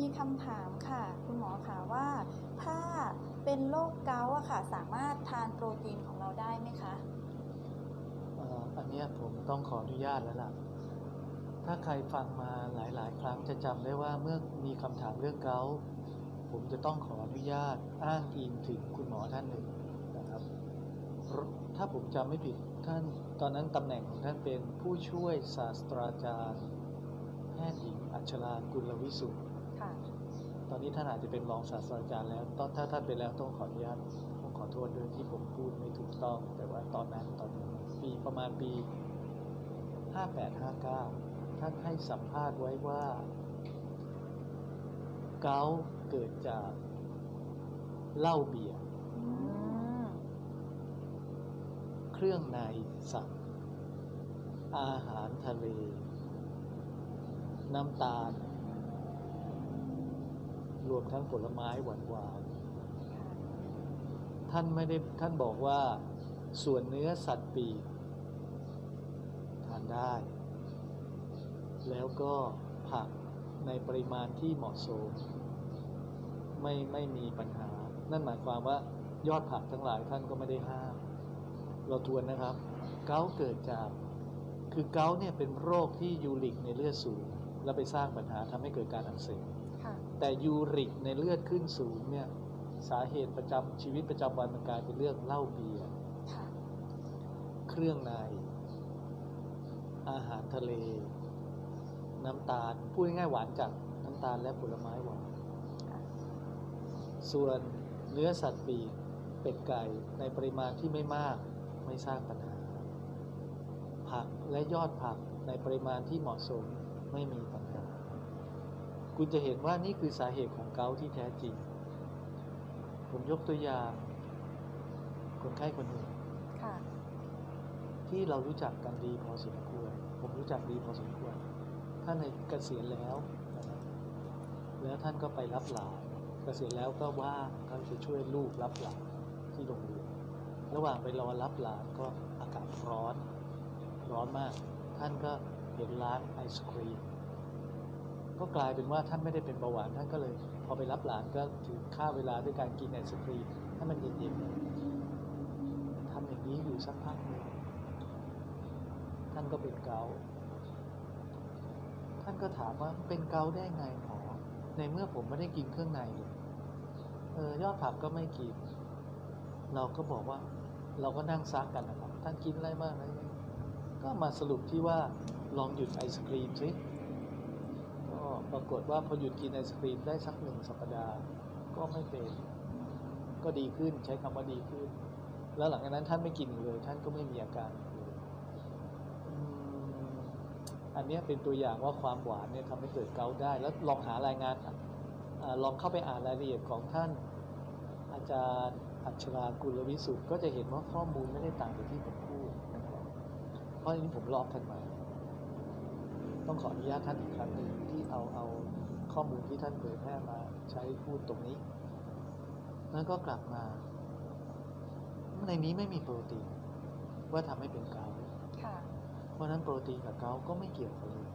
มีคำถามค่ะ คุณหมอค่ะว่าถ้าเป็นโรคเกาต์อะค่ะ สามารถทานโปรตีนของเราได้ไหมคะอ่ออันเนี้ยผมต้องขออนุญาตแล้วล่ะ ถ้าใครฟังมาหลายๆ ครั้งจะจำได้ว่าเมื่อมีคำถามเรื่องเกาต์ผมจะต้องขออนุญาตอ้างอิงถึงคุณหมอท่านหนึ่งนะครับรถ้าผมจำไม่ผิดท่านตอนนั้นตำแหน่งของท่านเป็นผู้ช่วยศาสตราจารย์ แพทย์หญิงอัชรากุลวิสุทธิ์ ตอนนี้ท่านอาจจะเป็นรองศาสตราจารย์แล้วตอนถ้าท่านเป็นแล้วต้องขออนุญาตต้องขอโทษด้วยที่ผมพูดไม่ถูกต้อง แต่ว่าตอนนั้นตอนนี้ปีประมาณปี 5859 ท่านให้สัมภาษณ์ไว้ว่า เกาเกิดจากเหล้าเบียร์เครื่องในสัตว์อาหารทะเล น้ำตาล วมทั้งผลไม้หวานๆค่ะท่านไม่ได้ท่านบอกว่าส่วนเนื้อสัตว์ปีกทานได้ แล้วก็ผักในปริมาณที่เหมาะสม ไม่ไม่มีปัญหา นั่นหมายความว่ายอดผักทั้งหลายท่านก็ไม่ได้ห้าม เราทวนนะครับ เกาเกิดจาก คือเกาเนี่ยเป็นโรคที่ยูริกในเลือดสูง แล้วไปสร้างปัญหาทำให้เกิดการอักเสบค่ะแต่ยูริกในเลือดขึ้นสูงเนี่ยสาเหตุประจำชีวิตประจำวันมันกลายเป็นเรื่องเหล้าเบียร์ค่ะเครื่องใน อาหารทะเล น้ำตาลพูดง่ายๆหวานจัดน้ำตาลและผลไม้หวานค่ะส่วนเนื้อสัตว์ปีกเป็ดไก่ในปริมาณที่ไม่มากไม่สร้างปัญหา ผักและยอดผักในปริมาณที่เหมาะสม ไม่มีปัญหา คุณจะเห็นว่านี่คือสาเหตุของเกาต์ที่แท้จริง ผมยกตัวอย่างคนไข้คนหนึ่งค่ะที่เรารู้จักกันดีพอสมควร ผมรู้จักดีพอสมควร ท่านในเกษียณแล้วนะครับแล้วท่านก็ไปรับหลานเกษียณแล้วก็ว่างก็จะช่วยลูกรับหลานที่โรงเรียน ระหว่างไปรอรับหลานก็อากาศร้อน ร้อนมาก ท่านก็ เห็นร้านไอศครีมก็กลายเป็นว่าท่านไม่ได้เป็นเบาหวานท่านก็เลย พอไปรับหลานก็ถือค่าเวลาด้วยการกินไอศครีมให้มันเย็นๆทำอย่างนี้อยู่สักพักหนึ่งท่านก็เป็นเกาท่านก็ถามว่าเป็นเกาได้ไงหมอในเมื่อผมไม่ได้กินเครื่องในเลยเออยอดผักก็ไม่กิน เราก็บอกว่า เราก็นั่งซักกันนะครับท่านกินอะไรบ้างอะไรบ้าง ก็มาสรุปที่ว่าลองหยุดไอศครีมสิก็ปรากฏว่าพอหยุดกินไอศครีมได้สักหนึ่งสัปดาห์ก็ไม่เป็น ก็ดีขึ้นใช้คำว่าดีขึ้น แล้วหลังจากนั้นท่านไม่กินเลย ท่านก็ไม่มีอาการเลยอันนี้เป็นตัวอย่างว่าความหวานเนี่ยทำให้เกิดเกาได้ แล้วลองหารายงานอลองเข้าไปอ่านรายละเอียดของท่าน อาจารย์อัชรากุลวิสุทธ์ก็จะเห็นว่าข้อมูลไม่ได้ต่างจากที่ผมพูด เพราะอันนี้ผมลอกท่านมา ต้องขออนุญาตท่านอีกครั้งหนึ่งที่เอาเอาข้อมูลที่ท่านเผยแพร่มาใช้พูดตรงนี้ แล้วก็กลับมา ในนี้ไม่มีโปรตีน ว่าทำให้เป็นเกาต์ค่ะเพราะฉะนั้นโปรตีนกับเกาต์ก็ไม่เกี่ยวกันเลย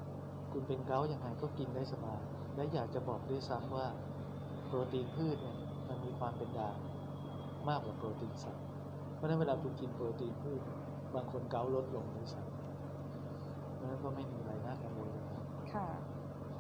คุณเป็นเกาต์ยังไงก็กินได้สบาย และอยากจะบอกด้วยซ้ำว่า โปรตีนพืชเนี่ยมันมีความเป็นด่างมากกว่าโปรตีนสัตว์ เพราะฉะนั้นเวลาคุณกินโปรตีนพืชบางคนเกาลดลงด้วยซ้ำเพราะนั้นก็ไม่มีอะไรน่ากังวลเลยครับค่ะ